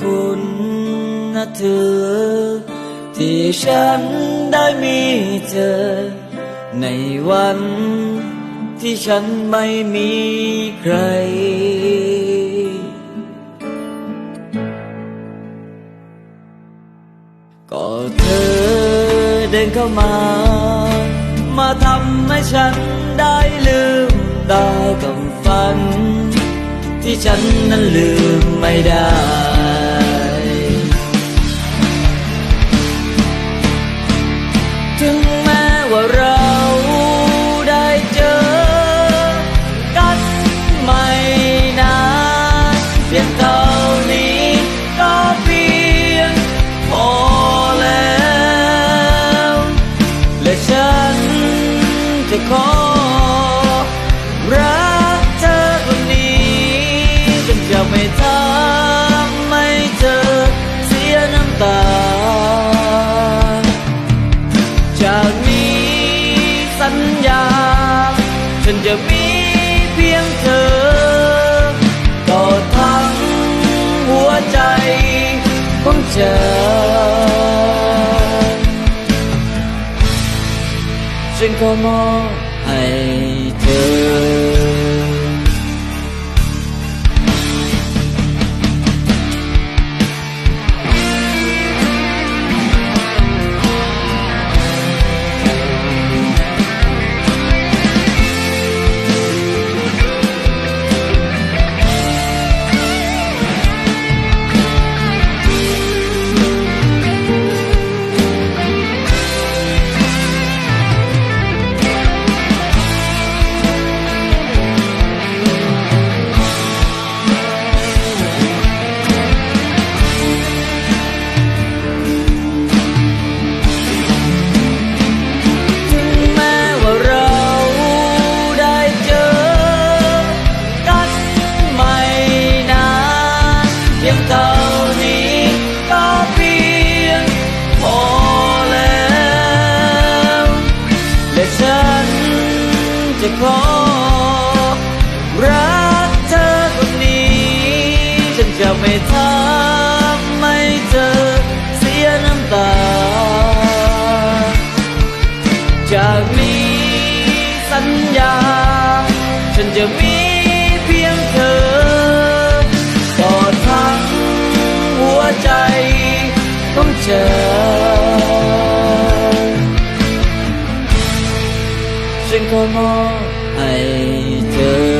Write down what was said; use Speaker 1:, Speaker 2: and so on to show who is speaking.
Speaker 1: คุณนะเธอ ที่ฉันได้มีเธอ ในวันที่ฉันไม่มีใคร ก็เธอเดินเข้ามา มาทำให้ฉันได้ลืมตากับฝัน ที่ฉันนั้นลืมไม่ได้ จะมีเพียงเธอ ต่อทั้งหัวใจของเธอฉันก็มองให้เธอ จะขอ รักเธอคนนี้ ฉันจะไม่ทำให้เธอเสียน้ำตา จากนี้สัญญา ฉันจะมีเพียงเธอต่อทั้งหัวใจของเธอ ฉันขอมองให้เธอ